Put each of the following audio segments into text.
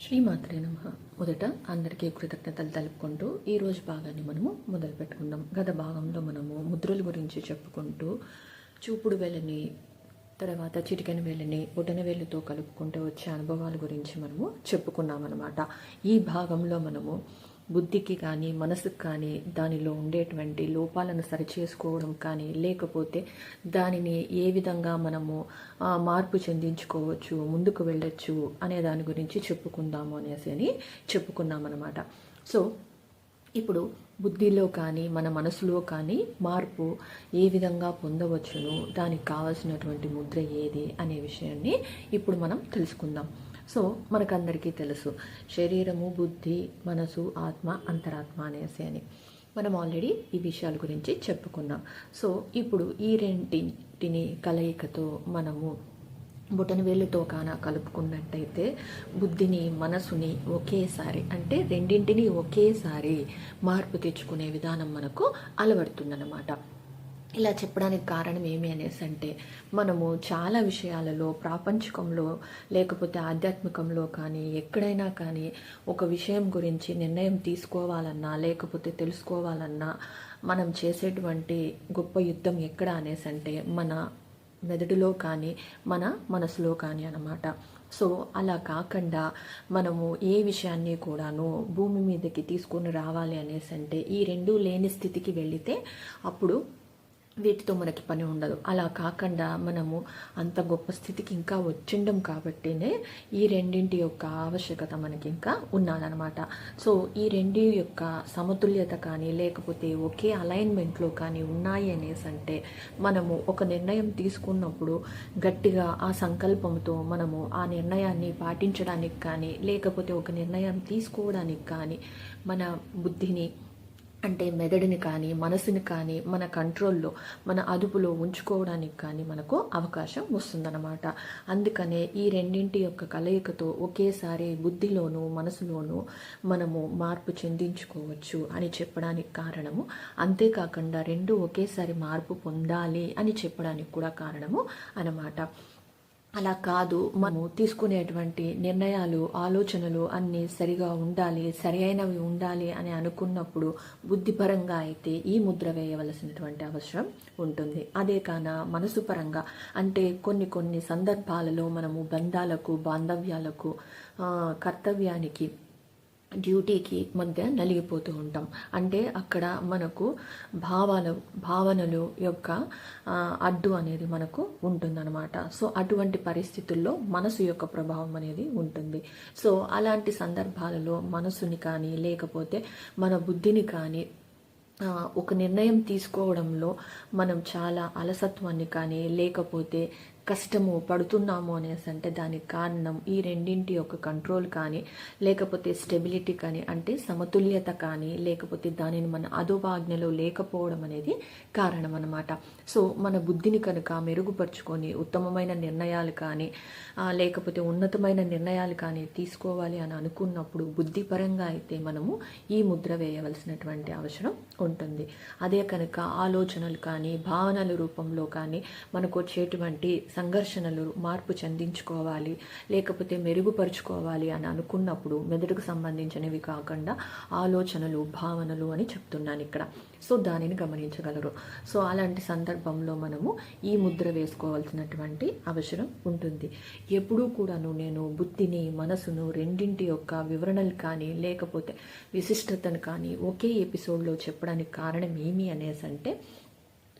శ్రీమాత్రే నమ. మొదట అందరికీ కృతజ్ఞతలు తెలుపుకుంటూ ఈరోజు భాగాన్ని మనము మొదలు పెట్టుకుందాం. గత భాగంలో మనము ముద్రల గురించి చెప్పుకుంటూ చూపుడు వేలని తర్వాత చిటికెన వేలని బొటన వేలుతో కలుపుకుంటూ వచ్చే అనుభవాల గురించి మనము చెప్పుకున్నామన్నమాట. ఈ భాగంలో మనము బుద్ధికి కానీ మనసుకు కానీ దానిలో ఉండేటువంటి లోపాలను సరిచేసుకోవడం కానీ లేకపోతే దానిని ఏ విధంగా మనము మార్పు చెందించుకోవచ్చు ముందుకు వెళ్ళొచ్చు అనే దాని గురించి చెప్పుకుందాము అనేసి అని చెప్పుకున్నాం అనమాట సో ఇప్పుడు బుద్ధిలో కానీ మన మనసులో కానీ మార్పు ఏ విధంగా పొందవచ్చును దానికి కావాల్సినటువంటి ముద్ర ఏది అనే విషయాన్ని ఇప్పుడు మనం తెలుసుకుందాం. సో మనకందరికీ తెలుసు. శరీరము బుద్ధి మనసు ఆత్మ అంతరాత్మ అనేసి అని. మనం ఆల్రెడీ ఈ విషయాల గురించి చెప్పుకున్నాం. సో ఇప్పుడు ఈ రెండింటిని కలయికతో మనము బుటన వేలుతో కాన కలుపుకున్నట్టయితే బుద్ధిని మనసుని ఒకేసారి అంటే రెండింటిని ఒకేసారి మార్పు తెచ్చుకునే విధానం మనకు అలవడుతుందన్నమాట. ఇలా చెప్పడానికి కారణం ఏమి అనేసి అంటే మనము చాలా విషయాలలో ప్రాపంచికంలో లేకపోతే ఆధ్యాత్మికంలో కానీ ఎక్కడైనా కానీ ఒక విషయం గురించి నిర్ణయం తీసుకోవాలన్నా లేకపోతే తెలుసుకోవాలన్నా మనం చేసేటువంటి గొప్ప యుద్ధం ఎక్కడ అనేసి అంటే మన మెదడులో కానీ మన మనసులో కానీ అనమాట సో అలా కాకుండా మనము ఏ విషయాన్ని కూడాను భూమి మీదకి తీసుకొని రావాలి అనేసి అంటే ఈ రెండు లేని స్థితికి వెళితే అప్పుడు వీటితో మనకి పని ఉండదు. అలా కాకుండా మనము అంత గొప్ప స్థితికి ఇంకా వచ్చిండం కాబట్టినే ఈ రెండింటి యొక్క ఆవశ్యకత మనకి ఇంకా ఉన్నదనమాట సో ఈ రెండు యొక్క సమతుల్యత కానీ లేకపోతే ఒకే అలైన్మెంట్లో కానీ ఉన్నాయి అనేసి అంటే మనము ఒక నిర్ణయం తీసుకున్నప్పుడు గట్టిగా ఆ సంకల్పంతో మనము ఆ నిర్ణయాన్ని పాటించడానికి కానీ లేకపోతే ఒక నిర్ణయం తీసుకోవడానికి కానీ మన బుద్ధిని అంటే మెదడుని కానీ మనసుని కానీ మన కంట్రోల్లో మన అదుపులో ఉంచుకోవడానికి కానీ మనకు అవకాశం వస్తుందన్నమాట. అందుకనే ఈ రెండింటి యొక్క కలయికతో ఒకేసారి బుద్ధిలోను మనసులోను మనము మార్పు చెందించుకోవచ్చు అని చెప్పడానికి కారణము అంతేకాకుండా రెండు ఒకేసారి మార్పు పొందాలి అని చెప్పడానికి కూడా కారణము అన్నమాట. అలా కాదు. మనము తీసుకునేటువంటి నిర్ణయాలు ఆలోచనలు అన్నీ సరిగా ఉండాలి సరైనవి ఉండాలి అని అనుకున్నప్పుడు బుద్ధిపరంగా అయితే ఈ ముద్ర వేయవలసినటువంటి అవసరం ఉంటుంది. అదే కాన మనసు పరంగా అంటే కొన్ని కొన్ని సందర్భాలలో మనము బంధాలకు బాంధవ్యాలకు కర్తవ్యానికి డ్యూటీకి మధ్య నలిగిపోతూ ఉంటాం. అంటే అక్కడ మనకు భావాలు భావనలు యొక్క అడ్డు అనేది మనకు ఉంటుందన్నమాట. సో అటువంటి పరిస్థితుల్లో మనసు యొక్క ప్రభావం అనేది ఉంటుంది. సో అలాంటి సందర్భాలలో మనసుని కానీ లేకపోతే మన బుద్ధిని కానీ ఒక నిర్ణయం తీసుకోవడంలో మనం చాలా అలసత్వాన్ని కానీ లేకపోతే కష్టము పడుతున్నాము అనేసి అంటే దానికి కారణం ఈ రెండింటి యొక్క కంట్రోల్ కానీ లేకపోతే స్టెబిలిటీ కానీ అంటే సమతుల్యత కానీ లేకపోతే దానిని మన అధోభాజ్ఞలో లేకపోవడం అనేది కారణం అనమాట సో మన బుద్ధిని కనుక మెరుగుపరుచుకొని ఉత్తమమైన నిర్ణయాలు కానీ లేకపోతే ఉన్నతమైన నిర్ణయాలు కానీ తీసుకోవాలి అని అనుకున్నప్పుడు బుద్ధిపరంగా అయితే మనము ఈ ముద్ర వేయవలసినటువంటి అవసరం ఉంటుంది. అదే కనుక ఆలోచనలు కానీ భావనల రూపంలో కానీ మనకు వచ్చేటువంటి సంఘర్షణలు మార్పు చెందించుకోవాలి లేకపోతే మెరుగుపరుచుకోవాలి అని అనుకున్నప్పుడు మెదడుకు సంబంధించినవి కాకుండా ఆలోచనలు భావనలు అని చెప్తున్నాను ఇక్కడ. సో దానిని గమనించగలరు. సో అలాంటి సందర్భంలో మనము ఈ ముద్ర వేసుకోవాల్సినటువంటి అవసరం ఉంటుంది. ఎప్పుడూ కూడాను నేను బుద్ధిని మనసును రెండింటి యొక్క వివరణలు కానీ లేకపోతే విశిష్టతను కానీ ఒకే ఎపిసోడ్లో చెప్పడానికి కారణం ఏమి అనేసి అంటే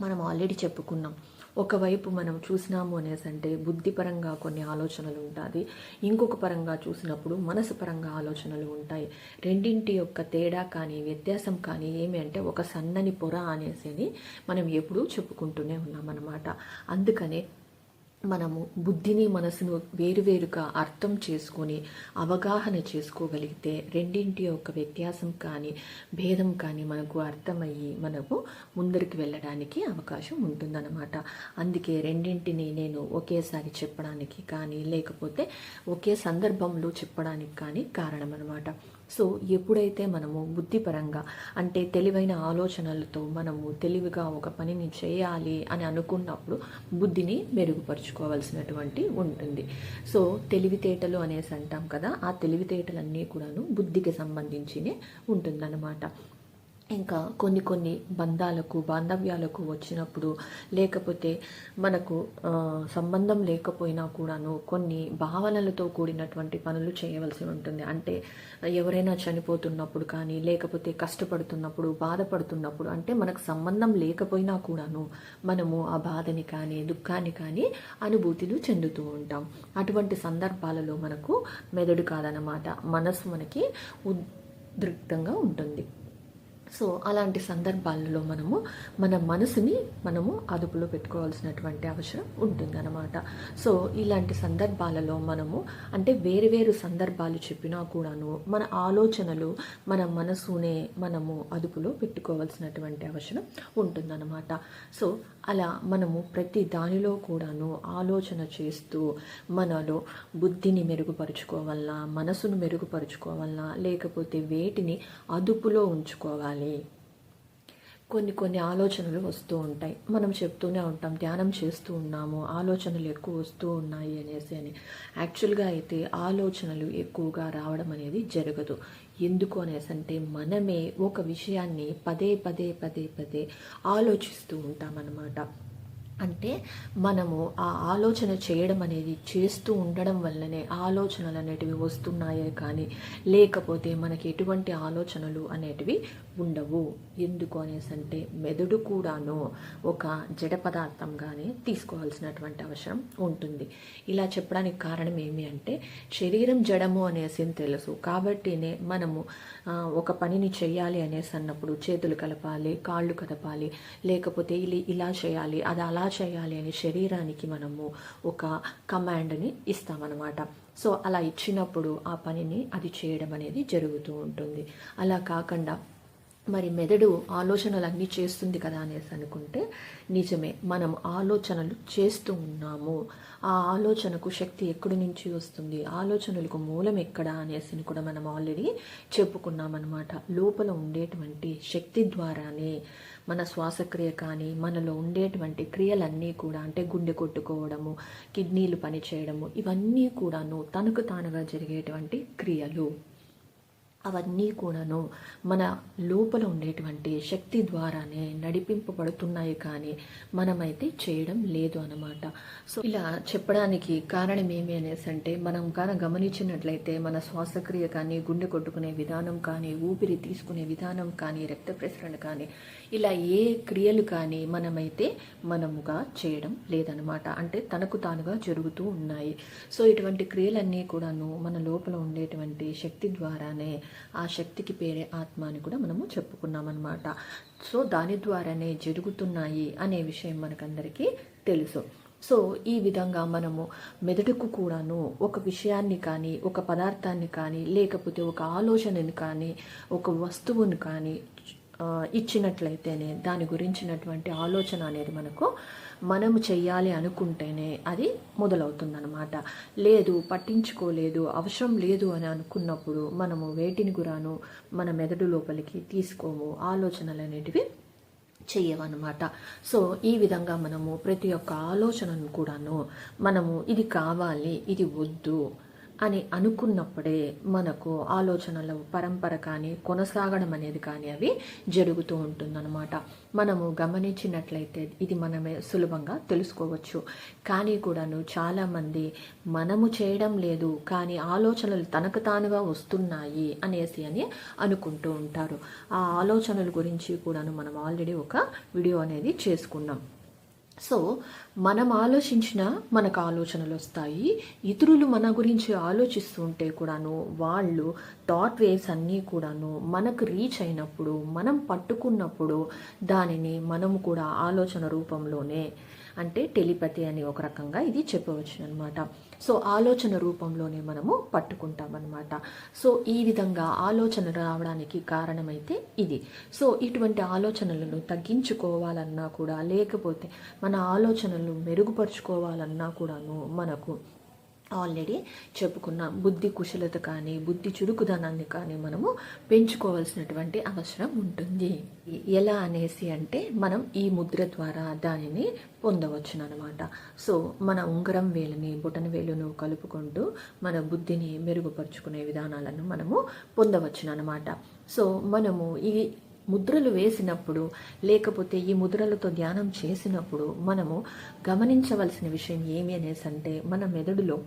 మనం ఆల్రెడీ చెప్పుకున్నాం. ఒకవైపు మనం చూసినాము అనేసి అంటే బుద్ధిపరంగా కొన్ని ఆలోచనలు ఉంటుంది ఇంకొక పరంగా చూసినప్పుడు మనసు పరంగా ఆలోచనలు ఉంటాయి. రెండింటి యొక్క తేడా కానీ వ్యత్యాసం కానీ ఏమి అంటే ఒక సన్నని పొర అనేసి మనం ఎప్పుడూ చెప్పుకుంటూనే ఉన్నామన్నమాట. అందుకనే మనము బుద్ధిని మనసును వేరువేరుగా అర్థం చేసుకొని అవగాహన చేసుకోగలిగితే రెండింటి యొక్క వ్యత్యాసం కానీ భేదం కానీ మనకు అర్థమయ్యి మనకు ముందరికి వెళ్ళడానికి అవకాశం ఉంటుందన్నమాట. అందుకే రెండింటిని నేను ఒకేసారి చెప్పడానికి కానీ లేకపోతే ఒకే సందర్భంలో చెప్పడానికి కానీ కారణం అనమాట సో ఎప్పుడైతే మనము బుద్ధిపరంగా అంటే తెలివైన ఆలోచనలతో మనము తెలివిగా ఒక పనిని చేయాలి అని అనుకున్నప్పుడు బుద్ధిని మెరుగుపరుచుకోవాల్సినటువంటి ఉంటుంది. సో తెలివితేటలు అనేసి అంటాం కదా ఆ తెలివితేటలన్నీ కూడాను బుద్ధికి సంబంధించినే ఉంటుందన్నమాట. ఇంకా కొన్ని కొన్ని బంధాలకు బాంధవ్యాలకు వచ్చినప్పుడు లేకపోతే మనకు సంబంధం లేకపోయినా కూడాను కొన్ని భావనలతో కూడినటువంటి పనులు చేయవలసి ఉంటుంది. అంటే ఎవరైనా చనిపోతున్నప్పుడు కానీ లేకపోతే కష్టపడుతున్నప్పుడు బాధపడుతున్నప్పుడు అంటే మనకు సంబంధం లేకపోయినా కూడాను మనము ఆ బాధని కానీ దుఃఖాన్ని కానీ అనుభూతులు చెందుతూ ఉంటాం. అటువంటి సందర్భాలలో మనకు మెదడు కాదనమాట మనసు మనకి ఉద్రిక్తంగా ఉంటుంది. సో అలాంటి సందర్భాలలో మనము మన మనసుని మనము అదుపులో పెట్టుకోవాల్సినటువంటి అవసరం ఉంటుందన్నమాట. సో ఇలాంటి సందర్భాలలో మనము అంటే వేరు వేరు సందర్భాలు చెప్పినా కూడాను మన ఆలోచనలు మన మనసునే మనము అదుపులో పెట్టుకోవాల్సినటువంటి అవసరం ఉంటుందన్నమాట. సో అలా మనము ప్రతి దానిలో కూడాను ఆలోచన చేస్తూ మనలో బుద్ధిని మెరుగుపరుచుకోవాలన్నా మనసును మెరుగుపరుచుకోవాలన్నా లేకపోతే వేటిని అదుపులో ఉంచుకోవాలి. కొన్ని కొన్ని ఆలోచనలు వస్తూ ఉంటాయి. మనం చెప్తూనే ఉంటాం ధ్యానం చేస్తూ ఉన్నాము ఆలోచనలు ఎక్కువ వస్తూ ఉన్నాయి అనేసి అని. యాక్చువల్గా అయితే ఆలోచనలు ఎక్కువగా రావడం అనేది జరగదు. ఎందుకు అనేసి అంటే మనమే ఒక విషయాన్ని పదే పదే పదే పదే ఆలోచిస్తూ ఉంటామన్నమాట. అంటే మనము ఆ ఆలోచన చేయడం అనేది చేస్తూ ఉండడం వల్లనే ఆలోచనలు అనేటివి వస్తున్నాయే కానీ లేకపోతే మనకి ఎటువంటి ఆలోచనలు అనేటివి ఉండవు. ఎందుకు అనేసి అంటే మెదడు కూడాను ఒక జడ పదార్థంగానే తీసుకోవాల్సినటువంటి అవసరం ఉంటుంది. ఇలా చెప్పడానికి కారణం ఏమి అంటే శరీరం జడము అనేసి తెలుసు. కాబట్టినే మనము ఒక పనిని చేయాలి అనేసి అన్నప్పుడు చేతులు కలపాలి కాళ్ళు కదపాలి లేకపోతే ఇలా ఇలా చేయాలి అది అలా చేయాలి అని శరీరానికి మనము ఒక కమాండ్ని ఇస్తామన్నమాట. సో అలా ఇచ్చినప్పుడు ఆ పనిని అది చేయడం అనేది జరుగుతూ ఉంటుంది. అలా కాకుండా మరి మెదడు ఆలోచనలు అన్నీ చేస్తుంది కదా అనేసి అనుకుంటే నిజమే మనం ఆలోచనలు చేస్తూ ఉన్నాము. ఆ ఆలోచనకు శక్తి ఎక్కడి నుంచి వస్తుంది? ఆలోచనలకు మూలం ఎక్కడ అనేసి కూడా మనం ఆల్రెడీ చెప్పుకున్నామన్నమాట. లోపల ఉండేటువంటి శక్తి ద్వారానే మన శ్వాసక్రియ కానీ మనలో ఉండేటువంటి క్రియలన్నీ కూడా అంటే గుండె కొట్టుకోవడము కిడ్నీలు పనిచేయడము ఇవన్నీ కూడాను తనకు తానుగా జరిగేటువంటి క్రియలు. అవన్నీ కూడాను మన లోపల ఉండేటువంటి శక్తి ద్వారానే నడిపింపబడుతున్నాయి కానీ మనమైతే చేయడం లేదు అనమాట సో ఇలా చెప్పడానికి కారణం ఏమి అనేసి అంటే మనం కానీ గమనించినట్లయితే మన శ్వాసక్రియ కానీ గుండె కొట్టుకునే విధానం కానీ ఊపిరి తీసుకునే విధానం కానీ రక్త ప్రసరణ కానీ ఇలా ఏ క్రియలు కానీ మనమైతే మనముగా చేయడం లేదనమాట అంటే తనకు తానుగా జరుగుతూ ఉన్నాయి. సో ఇటువంటి క్రియలన్నీ కూడాను మన లోపల ఉండేటువంటి శక్తి ద్వారానే ఆ శక్తికి పేరే ఆత్మ అని కూడా మనము చెప్పుకున్నామన్నమాట. సో దాని ద్వారానే జరుగుతున్నాయి అనే విషయం మనకందరికీ తెలుసు. సో ఈ విధంగా మనము మెదడుకు కూడాను ఒక విషయాన్ని కానీ ఒక పదార్థాన్ని కానీ లేకపోతే ఒక ఆలోచనని కానీ ఒక వస్తువును కానీ ఇచ్చినట్లయితేనే దాని గురించినటువంటి ఆలోచన అనేది మనకు మనం చెయ్యాలి అనుకుంటేనే అది మొదలవుతుందన్నమాట. లేదు పట్టించుకోలేదు అవసరం లేదు అని అనుకున్నప్పుడు మనము వేటిని గురాను మన మెదడు లోపలికి తీసుకోము ఆలోచనలు అనేటివి చెయ్యవన్నమాట. సో ఈ విధంగా మనము ప్రతి ఒక్క ఆలోచనను కూడాను మనము ఇది కావాలి ఇది వద్దు అని అనుకున్నప్పుడే మనకు ఆలోచనల పరంపర కానీ కొనసాగడం అనేది కానీ అవి జరుగుతూ ఉంటుందన్నమాట. మనము గమనించినట్లయితే ఇది మనమే సులభంగా తెలుసుకోవచ్చు. కానీ కూడాను చాలామంది మనము చేయడం లేదు కానీ ఆలోచనలు తనకు తానుగా వస్తున్నాయి అనేసి అని అనుకుంటూ ఉంటారు. ఆ ఆలోచనల గురించి కూడాను మనం ఆల్రెడీ ఒక వీడియో అనేది చేసుకున్నాం. సో మనం ఆలోచించిన మనకు ఆలోచనలు వస్తాయి. ఇతరులు మన గురించి ఆలోచిస్తూ ఉంటే కూడాను వాళ్ళు థాట్ వేవ్స్ అన్నీ కూడాను మనకు రీచ్ అయినప్పుడు మనం పట్టుకున్నప్పుడు దానిని మనము కూడా ఆలోచన రూపంలోనే అంటే టెలిపతి అని ఒక రకంగా ఇది చెప్పవచ్చు అనమాట సో ఆలోచన రూపంలోనే మనము పట్టుకుంటామన్నమాట. సో ఈ విధంగా ఆలోచన రావడానికి కారణమైతే ఇది. సో ఇటువంటి ఆలోచనలను తగ్గించుకోవాలన్నా కూడా లేకపోతే మన ఆలోచనలు మెరుగుపరుచుకోవాలన్నా కూడాను మనకు ఆల్రెడీ చెప్పుకున్నాం బుద్ధి కుశలత కానీ బుద్ధి చురుకుదనాన్ని కానీ మనము పెంచుకోవాల్సినటువంటి అవసరం ఉంటుంది. ఎలా అనేసి అంటే మనం ఈ ముద్ర ద్వారా దానిని పొందవచ్చును అనమాట సో మన ఉంగరం వేలని బుటన వేలును కలుపుకుంటూ మన బుద్ధిని మెరుగుపరుచుకునే విధానాలను మనము పొందవచ్చును అనమాట సో మనము ఈ ముద్రలు వేసినప్పుడు లేకపోతే ఈ ముద్రలతో ధ్యానం చేసినప్పుడు మనము గమనించవలసిన విషయం ఏమి అనేసి అంటే మన మెదడులో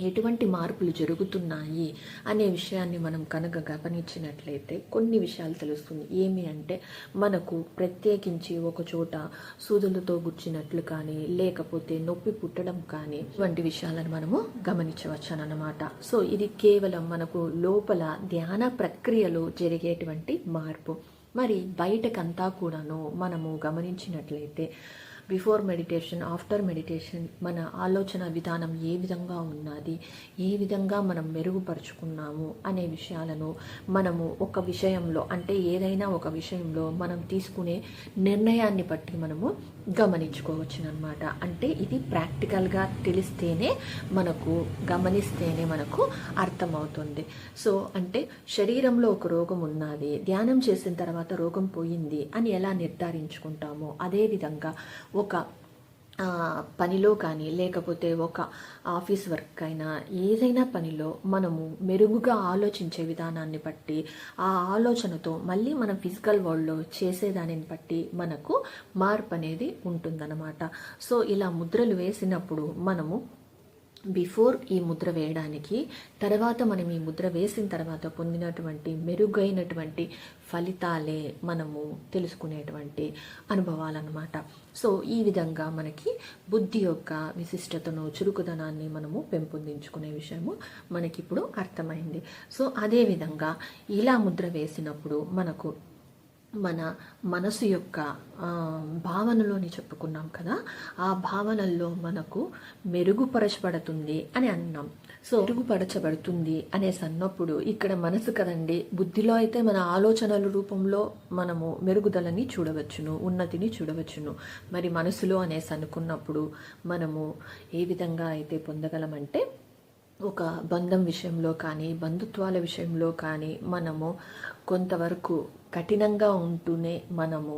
ఎటువంటి మార్పులు జరుగుతున్నాయి అనే విషయాన్ని మనం కనుక గమనించినట్లయితే కొన్ని విషయాలు తెలుస్తుంది. ఏమి అంటే మనకు ప్రత్యేకించి ఒక చోట సూదులతో గుచ్చినట్లు కానీ లేకపోతే నొప్పి పుట్టడం కానీ ఇటువంటి విషయాలను మనము గమనించవచ్చు సో ఇది కేవలం మనకు లోపల ధ్యాన ప్రక్రియలో జరిగేటువంటి మార్పు. మరి బయటకంతా కూడాను మనము గమనించినట్లయితే బిఫోర్ మెడిటేషన్ ఆఫ్టర్ మెడిటేషన్ మన ఆలోచన విధానం ఏ విధంగా ఉన్నది ఏ విధంగా మనం మెరుగుపరుచుకున్నాము అనే విషయాలను మనము ఒక విషయంలో అంటే ఏదైనా ఒక విషయంలో మనం తీసుకునే నిర్ణయాన్ని బట్టి మనము గమనించుకోవచ్చు అనమాట అంటే ఇది ప్రాక్టికల్గా తెలిస్తేనే మనకు గమనిస్తేనే మనకు అర్థమవుతుంది. సో అంటే శరీరంలో ఒక రోగం ఉన్నది ధ్యానం చేసిన తర్వాత రోగం పోయింది అని ఎలా నిర్ధారించుకుంటామో అదేవిధంగా ఒక పనిలో కానీ లేకపోతే ఒక ఆఫీస్ వర్క్ అయినా ఏదైనా పనిలో మనము మెరుగుగా ఆలోచించే విధానాన్ని బట్టి ఆ ఆలోచనతో మళ్ళీ మనం ఫిజికల్ వరల్డ్లో చేసేదానిని బట్టి మనకు మార్పు అనేది ఉంటుందన్నమాట. సో ఇలా ముద్రలు వేసినప్పుడు మనము బిఫోర్ ఈ ముద్ర వేయడానికి తర్వాత మనం ఈ ముద్ర వేసిన తర్వాత పొందినటువంటి మెరుగైనటువంటి ఫలితాలే మనము తెలుసుకునేటువంటి అనుభవాలన్నమాట. సో ఈ విధంగా మనకి బుద్ధి యొక్క విశిష్టతను చురుకుదనాన్ని మనము పెంపొందించుకునే విషయము మనకిప్పుడు అర్థమైంది. సో అదేవిధంగా ఇలా ముద్ర వేసినప్పుడు మనకు మన మనసు యొక్క భావనలోని చెప్పుకున్నాం కదా ఆ భావనల్లో మనకు మెరుగుపరచబడుతుంది అని అన్నాం. సో మెరుగుపరచబడుతుంది అనేసి అన్నప్పుడు ఇక్కడ మనసు కదండి బుద్ధిలో అయితే మన ఆలోచనల రూపంలో మనము మెరుగుదలని చూడవచ్చును ఉన్నతిని చూడవచ్చును. మరి మనసులో అనేసి అనుకున్నప్పుడు మనము ఏ విధంగా అయితే పొందగలమంటే ఒక బంధం విషయంలో కానీ బంధుత్వాల విషయంలో కానీ మనము కొంతవరకు కఠినంగా ఉంటూనే మనము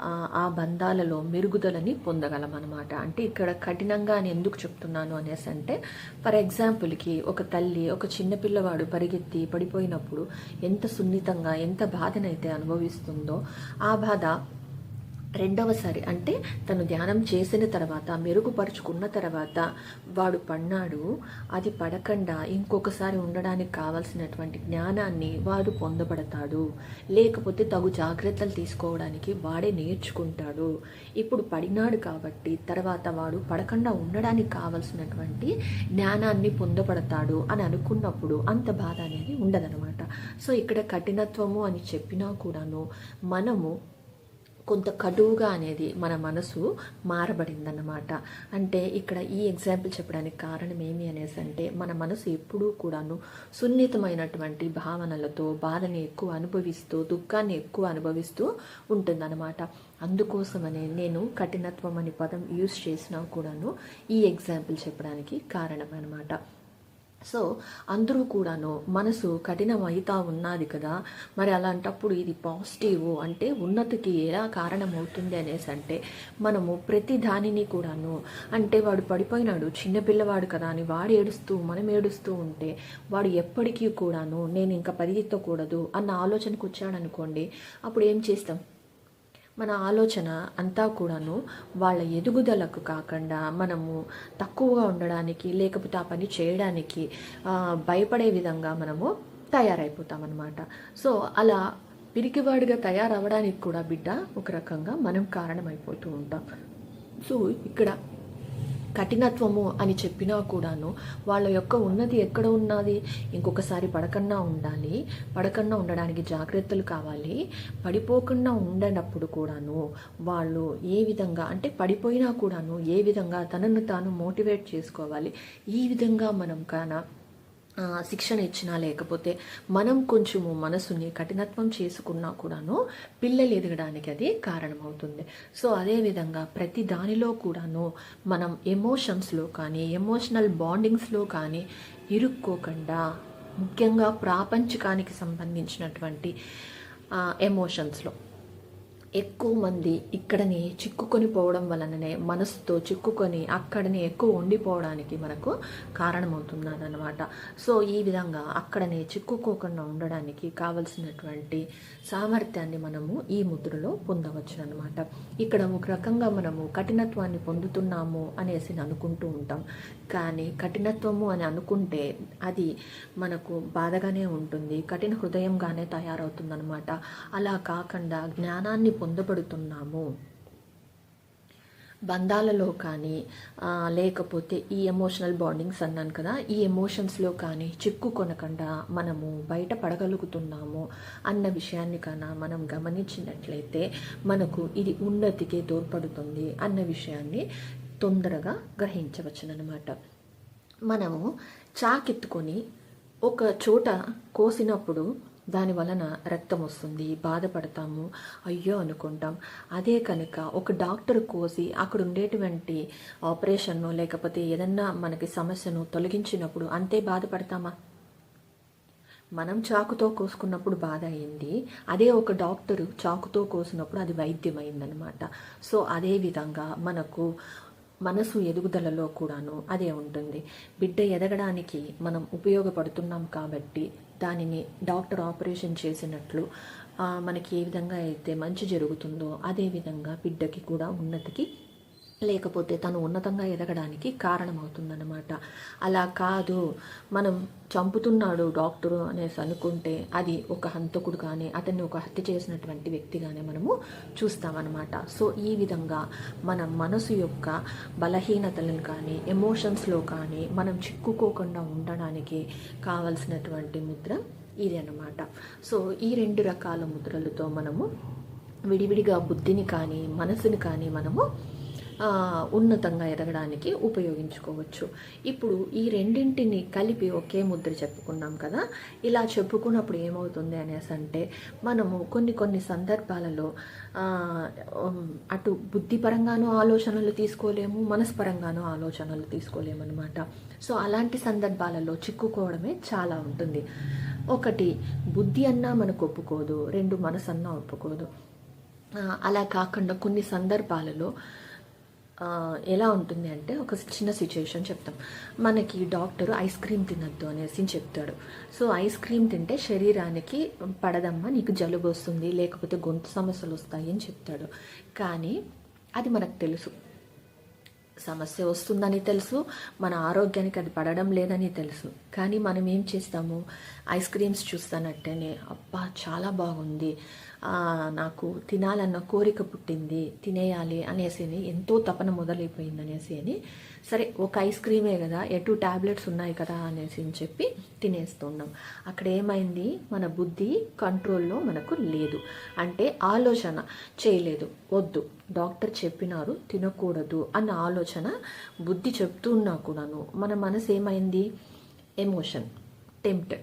ఆ, బంధాలలో మెరుగుదలని పొందగలం అనమాట అంటే ఇక్కడ కఠినంగా అని ఎందుకు చెప్తున్నాను అనేసి అంటే ఫర్ ఎగ్జాంపుల్కి ఒక తల్లి ఒక చిన్న పిల్లవాడు పరిగెత్తి పడిపోయినప్పుడు ఎంత సున్నితంగా ఎంత బాధనైతే అనుభవిస్తుందో ఆ బాధ రెండవసారి అంటే తను ధ్యానం చేసిన తర్వాత మెరుగుపరుచుకున్న తర్వాత వాడు పడినాడు అది పడకుండా ఇంకొకసారి ఉండడానికి కావలసినటువంటి జ్ఞానాన్ని వాడు పొందబడతాడు. లేకపోతే తగు జాగ్రత్తలు తీసుకోవడానికి వాడే నేర్చుకుంటాడు. ఇప్పుడు పడినాడు కాబట్టి తర్వాత వాడు పడకుండా ఉండడానికి కావలసినటువంటి జ్ఞానాన్ని పొందబడతాడు అని అనుకున్నప్పుడు అంత బాధ అనేది ఉండదనమాట సో ఇక్కడ కఠినత్వము అని చెప్పినా కూడాను మనము కొంత కటువుగా అనేది మన మనసు మారబడిందన్నమాట. అంటే ఇక్కడ ఈ ఎగ్జాంపుల్ చెప్పడానికి కారణం ఏమి అనేసి అంటే మన మనసు ఎప్పుడూ కూడాను సున్నితమైనటువంటి భావనలతో బాధని ఎక్కువ అనుభవిస్తూ దుఃఖాన్ని ఎక్కువ అనుభవిస్తూ ఉంటుందన్నమాట. అందుకోసమనే నేను కఠినత్వం అనే పదం యూజ్ చేసినా కూడాను ఈ ఎగ్జాంపుల్ చెప్పడానికి కారణం అనమాట సో అందరూ కూడాను మనసు కఠినమైతా ఉన్నది కదా. మరి అలాంటప్పుడు ఇది పాజిటివ్ అంటే ఉన్నతికి ఎలా కారణమవుతుంది అనేసి అంటే మనము ప్రతి దానిని కూడాను అంటే వాడు పడిపోయినాడు చిన్నపిల్లవాడు కదా అని వాడు ఏడుస్తూ మనం ఏడుస్తూ ఉంటే వాడు ఎప్పటికీ కూడాను నేను ఇంకా పరిగెత్తకూడదు అన్న ఆలోచనకు వచ్చాడనుకోండి అప్పుడు ఏం చేస్తాం? మన ఆలోచన అంతా కూడాను వాళ్ళ ఎదుగుదలకు కాకుండా మనము తక్కువగా ఉండడానికి లేకపోతే ఆ పని చేయడానికి భయపడే విధంగా మనము తయారైపోతామన్నమాట. సో అలా పిరికివాడిగా తయారవడానికి కూడా బిడ్డ ఒక రకంగా మనం కారణమైపోతూ ఉంటాం. సో ఇక్కడ కఠినత్వము అని చెప్పినా కూడాను వాళ్ళ యొక్క ఉన్నతి ఎక్కడ ఉన్నది? ఇంకొకసారి పడకన్నా ఉండాలి. పడకన్నా ఉండడానికి జాగ్రత్తలు కావాలి. పడిపోకుండా ఉండనప్పుడు కూడాను వాళ్ళు ఏ విధంగా అంటే పడిపోయినా కూడాను ఏ విధంగా తనను తాను మోటివేట్ చేసుకోవాలి? ఈ విధంగా మనం కాన శిక్షణ ఇచ్చినా లేకపోతే మనం కొంచెము మనసుని కఠినత్వం చేసుకున్నా కూడాను పిల్లలు ఎదగడానికి అది కారణమవుతుంది. సో అదేవిధంగా ప్రతి దానిలో కూడాను మనం ఎమోషన్స్లో కానీ ఎమోషనల్ బాండింగ్స్లో కానీ ఇరుక్కోకుండా ముఖ్యంగా ప్రాపంచికానికి సంబంధించినటువంటి ఎమోషన్స్లో ఎక్కువ మంది ఇక్కడనే చిక్కుకొని పోవడం వలననే మనసుతో చిక్కుకొని అక్కడనే ఎక్కువ ఉండిపోవడానికి మనకు కారణమవుతున్నారనమాట సో ఈ విధంగా అక్కడనే చిక్కుకోకుండా ఉండడానికి కావలసినటువంటి సామర్థ్యాన్ని మనము ఈ ముద్రలో పొందవచ్చు అనమాట ఇక్కడ ఒక రకంగా మనము కఠినత్వాన్ని పొందుతున్నాము అనేసి అనుకుంటూ ఉంటాం. కానీ కఠినత్వము అని అనుకుంటే అది మనకు బాధగానే ఉంటుంది కఠిన హృదయంగానే తయారవుతుందనమాట అలా కాకుండా జ్ఞానాన్ని పొందబడుతున్నాము. బంధాలలో కానీ లేకపోతే ఈ ఎమోషనల్ బాండింగ్స్ అన్నాను కదా ఈ ఎమోషన్స్లో కానీ చిక్కుకొనకుండా మనము బయట పడగలుగుతున్నాము అన్న విషయాన్ని కన్నా మనం గమనించినట్లయితే మనకు ఇది ఉన్నతికే తోడ్పడుతుంది అన్న విషయాన్ని తొందరగా గ్రహించవచ్చునమాట మనము చాకెత్తుకొని ఒక చోట కోసినప్పుడు దాని వలన రక్తం వస్తుంది బాధపడతాము. అయ్యో అనుకుంటాం. అదే కనుక ఒక డాక్టర్ కోసి అక్కడ ఉండేటువంటి ఆపరేషన్ను లేకపోతే ఏదన్నా మనకి సమస్యను తొలగించినప్పుడు అంతే బాధపడతామా? మనం చాకుతో కోసుకున్నప్పుడు బాధ అయింది. అదే ఒక డాక్టరు చాకుతో కోసినప్పుడు అది వైద్యమైందనమాట. సో అదే విధంగా మనకు మనసు ఎదుగుదలలో కూడాను అదే ఉంటుంది. బిడ్డ ఎదగడానికి మనం ఉపయోగపడుతున్నాం కాబట్టి దానిని డాక్టర్ ఆపరేషన్ చేసినట్లు మనకి ఏ విధంగా అయితే మంచి జరుగుతుందో అదే విధంగా బిడ్డకి కూడా ఉన్నతికి లేకపోతే తను ఉన్నతంగా ఎదగడానికి కారణమవుతుందన్నమాట. అలా కాదు. మనం చంపుతున్నాడు డాక్టరు అనేసి అనుకుంటే అది ఒక హంతకుడు కానీ అతన్ని ఒక హత్య చేసినటువంటి వ్యక్తిగానే మనము చూస్తామన్నమాట. సో ఈ విధంగా మన మనసు యొక్క బలహీనతలను కానీ ఎమోషన్స్లో కానీ మనం చిక్కుకోకుండా ఉండడానికి కావలసినటువంటి ముద్ర ఇది అన్నమాట. సో ఈ రెండు రకాల ముద్రలతో మనము విడివిడిగా బుద్ధిని కానీ మనసుని కానీ మనము ఉన్నతంగా ఎదగడానికి ఉపయోగించుకోవచ్చు. ఇప్పుడు ఈ రెండింటిని కలిపి ఒకే ముద్ర చెప్పుకున్నాం కదా ఇలా చెప్పుకున్నప్పుడు ఏమవుతుంది అనేసి అంటే మనము కొన్ని కొన్ని సందర్భాలలో అటు బుద్ధిపరంగానూ ఆలోచనలు తీసుకోలేము మనస్పరంగానూ ఆలోచనలు తీసుకోలేము అనమాట సో అలాంటి సందర్భాలలో చిక్కుకోవడమే చాలా ఉంటుంది. ఒకటి బుద్ధి అన్నా మనకు ఒప్పుకోదు. రెండు మనసు అన్నా ఒప్పుకోదు అలా కాకుండా కొన్ని సందర్భాలలో ఎలా ఉంటుంది అంటే ఒక చిన్న సిచ్యుయేషన్ చెప్తాం. మనకి డాక్టర్ ఐస్ క్రీమ్ తినద్దు అనేసి చెప్తాడు. సో ఐస్ క్రీమ్ తింటే శరీరానికి పడదమ్మా నీకు జలుబు వస్తుంది లేకపోతే గొంతు సమస్యలు వస్తాయి అని చెప్తాడు. కానీ అది మనకు తెలుసు. సమస్య వస్తుందని తెలుసు మన ఆరోగ్యానికి అది పడడం లేదని తెలుసు. కానీ మనం ఏం చేస్తాము? ఐస్ క్రీమ్స్ చూస్తానట్టేనే అబ్బా చాలా బాగుంది. నాకు తినాలన్న కోరిక పుట్టింది తినేయాలి అనేసి ఎంతో తపన మొదలైపోయింది అనేసి అని సరే ఒక ఐస్ క్రీమే కదా ఎటు టాబ్లెట్స్ ఉన్నాయి కదా అనేసి అని చెప్పి తినేస్తున్నాం. అక్కడ ఏమైంది? మన బుద్ధి కంట్రోల్లో మనకు లేదు. అంటే ఆలోచన చేయలేదు. వద్దు. డాక్టర్ చెప్పినారు తినకూడదు అన్న ఆలోచన బుద్ధి చెప్తూ ఉన్నా కూడాను. మన మనసు ఏమైంది? Emotion tempt.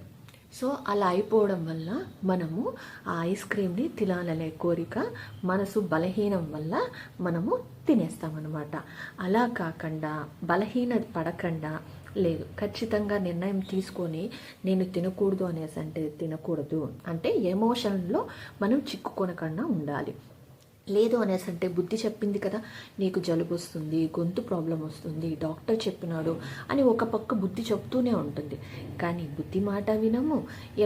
సో అలా అయిపోవడం వల్ల మనము ఆ ఐస్ క్రీమ్ని తినాలనే కోరిక మనసు బలహీనం వల్ల మనము తినేస్తామన్నమాట. అలా కాకుండా బలహీన పడకుండా లేదు ఖచ్చితంగా నిర్ణయం తీసుకొని నేను తినకూడదు అనేసి అంటే తినకూడదు. అంటే ఎమోషన్లో మనం చిక్కుకొనకుండా ఉండాలి. లేదు అనేసి అంటే బుద్ధి చెప్పింది కదా నీకు జలుబు వస్తుంది గొంతు ప్రాబ్లం వస్తుంది డాక్టర్ చెప్పినాడు అని ఒక పక్క బుద్ధి చెప్తూనే ఉంటుంది. కానీ బుద్ధి మాట వినము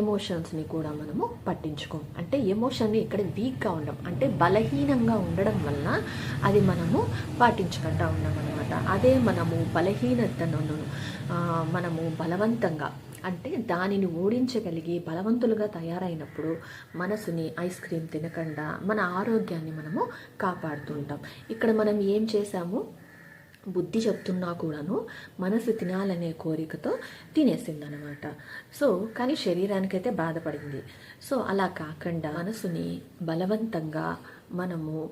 ఎమోషన్స్ని కూడా మనము పట్టించుకోం. అంటే ఎమోషన్ని ఇక్కడ వీక్గా ఉండం అంటే బలహీనంగా ఉండడం వల్ల అది మనము పాటించకుండా అనమాట అదే మనము బలహీనతను మనము బలవంతంగా అంటే దానిని ఓడించగలిగి బలవంతులుగా తయారైనప్పుడు మనసుని ఐస్ క్రీమ్ తినకుండా మన ఆరోగ్యాన్ని మనము కాపాడుతుంటాం ఇక్కడ మనం ఏం చేసాము బుద్ధి చెప్తున్నా కూడాను మనసు తినాలనే కోరికతో తినేసిందనమాట. సో కానీ శరీరానికైతే బాధపడింది. సో అలా కాకుండా మనసుని బలవంతంగా మనము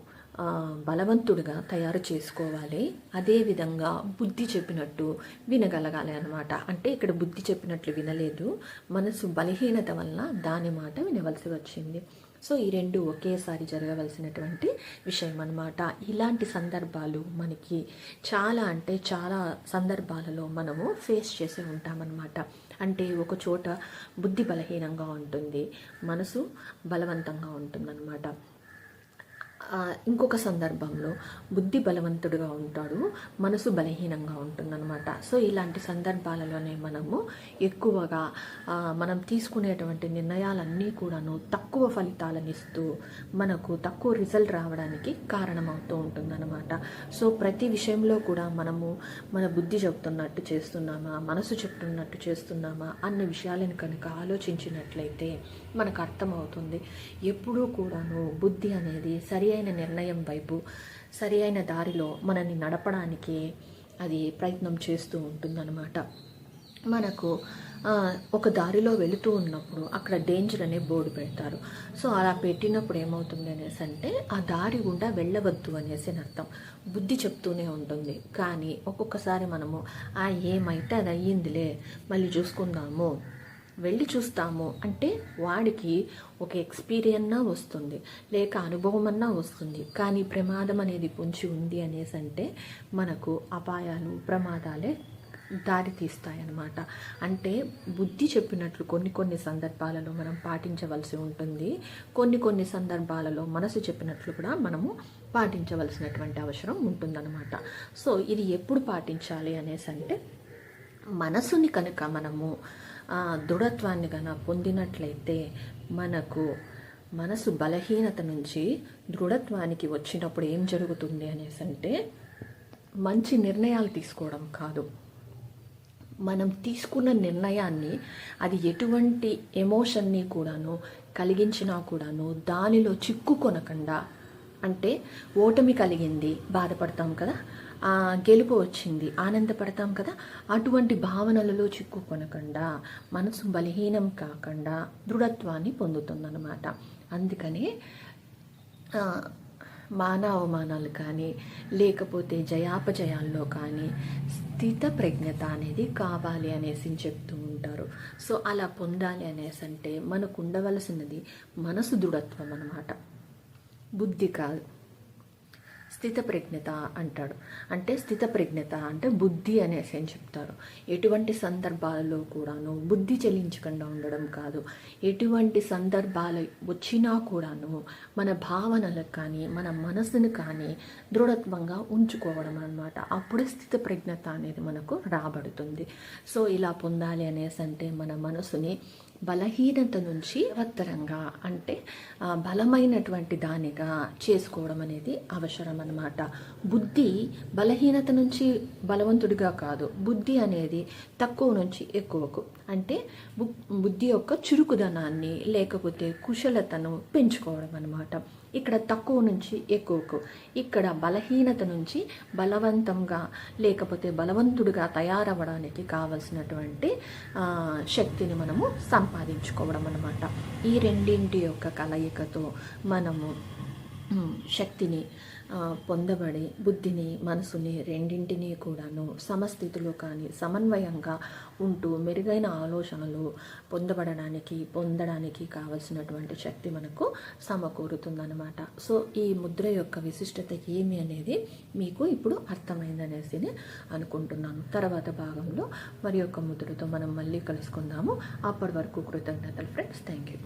బలవంతుడిగా తయారు చేసుకోవాలి. అదేవిధంగా బుద్ధి చెప్పినట్టు వినగలగాలి అనమాట అంటే ఇక్కడ బుద్ధి చెప్పినట్లు వినలేదు. మనసు బలహీనత వలన దాని మాట వినవలసి వచ్చింది. సో ఈ రెండు ఒకేసారి జరగవలసినటువంటి విషయం అన్నమాట. ఇలాంటి సందర్భాలు మనకి చాలా అంటే చాలా సందర్భాలలో మనము ఫేస్ చేసి ఉంటామన్నమాట. అంటే ఒక చోట బుద్ధి బలహీనంగా ఉంటుంది. మనసు బలవంతంగా ఉంటుందన్నమాట. ఇంకొక సందర్భంలో బుద్ధి బలవంతుడుగా ఉంటాడు మనసు బలహీనంగా ఉంటుందన్నమాట. సో ఇలాంటి సందర్భాలలోనే మనము ఎక్కువగా మనం తీసుకునేటువంటి నిర్ణయాలన్నీ కూడాను తక్కువ ఫలితాలను ఇస్తూ మనకు తక్కువ రిజల్ట్ రావడానికి కారణమవుతూ ఉంటుందన్నమాట. సో ప్రతి విషయంలో కూడా మనము మన బుద్ధి చెప్తున్నట్టు చేస్తున్నామా మనసు చెప్తున్నట్టు చేస్తున్నామా అన్న విషయాలను కనుక ఆలోచించినట్లయితే మనకు అర్థమవుతుంది. ఎప్పుడూ కూడాను బుద్ధి అనేది సరి అయిన నిర్ణయం వైపు సరి అయిన దారిలో మనల్ని నడపడానికి అది ప్రయత్నం చేస్తూ ఉంటుందన్నమాట. మనకు ఒక దారిలో వెళుతూ ఉన్నప్పుడు అక్కడ డేంజర్ అనే బోర్డు పెడతారు. సో అలా పెట్టినప్పుడు ఏమవుతుంది అనేసి అంటే ఆ దారి గుండా వెళ్ళవద్దు అనేసి అని అర్థం. బుద్ధి చెప్తూనే ఉంటుంది. కానీ ఒక్కొక్కసారి మనము ఆ ఏమైతే అది అయ్యిందిలే మళ్ళీ చూసుకుందాము వెళ్ళి చూస్తాము. అంటే వాడికి ఒక ఎక్స్పీరియన్నా వస్తుంది. లేక అనుభవం అన్నా వస్తుంది. కానీ ప్రమాదం అనేది పొంచి ఉంది అనేసి అంటే మనకు అపాయాలు ప్రమాదాలే దారి తీస్తాయన్నమాట. అంటే బుద్ధి చెప్పినట్లు కొన్ని కొన్ని సందర్భాలలో మనం పాటించవలసి ఉంటుంది. కొన్ని కొన్ని సందర్భాలలో మనసు చెప్పినట్లు కూడా మనము పాటించవలసినటువంటి అవసరం ఉంటుందన్నమాట. సో ఇది ఎప్పుడు పాటించాలి అనేసి అంటే మనసుని కనుక మనము ఆ, దృఢత్వాన్ని కనుక పొందినట్లయితే మనకు మనసు బలహీనత నుంచి దృఢత్వానికి వచ్చినప్పుడు ఏం జరుగుతుంది అనేసి అంటే మంచి నిర్ణయాలు తీసుకోవడం కాదు. మనం తీసుకున్న నిర్ణయాన్ని అది ఎటువంటి ఎమోషన్ని కూడాను కలిగించినా కూడాను దానిలో చిక్కుకొనకుండా అంటే ఓటమి కలిగింది బాధపడతాం కదా గెలుపు వచ్చింది. ఆనందపడతాం కదా? అటువంటి భావనలలో చిక్కుకొనకుండా మనసు బలహీనం కాకుండా దృఢత్వాన్ని పొందుతుందన్నమాట. అందుకనే మాన అవమానాలు కానీ లేకపోతే జయాపజయాల్లో కానీ స్థిత ప్రజ్ఞత అనేది కావాలి అనేసి చెప్తూ ఉంటారు. సో అలా పొందాలి అనేసి అంటే మనకు ఉండవలసినది మనసు దృఢత్వం అనమాట బుద్ధి కాదు. స్థిత ప్రజ్ఞత అంటాడు. అంటే స్థిత ప్రజ్ఞత అంటే బుద్ధి అనేసి అని చెప్తారు. ఎటువంటి సందర్భాలలో కూడాను బుద్ధి చెల్లించకుండా ఉండడం కాదు. ఎటువంటి సందర్భాలు వచ్చినా కూడాను మన భావనలకు కానీ మన మనసును కానీ దృఢత్వంగా ఉంచుకోవడం అన్నమాట. అప్పుడే స్థితప్రజ్ఞత అనేది మనకు రాబడుతుంది. సో ఇలా పొందాలి అనేసి అంటే మన మనసుని బలహీనత నుంచి బలవత్తరంగా అంటే బలమైనటువంటి దానిగా చేసుకోవడం అనేది అవసరం అన్నమాట. బుద్ధి బలహీనత నుంచి బలవంతుడిగా కాదు. బుద్ధి అనేది తక్కువ నుంచి ఎక్కువకు అంటే బుద్ధి యొక్క చురుకుదనాన్ని లేకపోతే కుశలతను పెంచుకోవడం అన్నమాట. ఇక్కడ తక్కువ నుంచి ఎక్కువకు. ఇక్కడ బలహీనత నుంచి బలవంతంగా లేకపోతే బలవంతుడిగా తయారవ్వడానికి కావలసినటువంటి శక్తిని మనము సంపాదించుకోవడం అనమాట ఈ రెండింటి యొక్క కలయికతో మనము శక్తిని పొందబడి బుద్ధిని మనసుని రెండింటినీ కూడాను సమస్థితిలో కానీ సమన్వయంగా ఉంటూ మెరుగైన ఆలోచనలు పొందబడడానికి పొందడానికి కావలసినటువంటి శక్తి మనకు సమకూరుతుందనమాట సో ఈ ముద్ర యొక్క విశిష్టత ఏమి అనేది మీకు ఇప్పుడు అర్థమైందనేసి అనుకుంటున్నాను. తర్వాత భాగంలో మరి యొక్క ముద్రతో మనం మళ్ళీ కలుసుకుందాము. అప్పటి వరకు కృతజ్ఞతలు ఫ్రెండ్స్. Thank you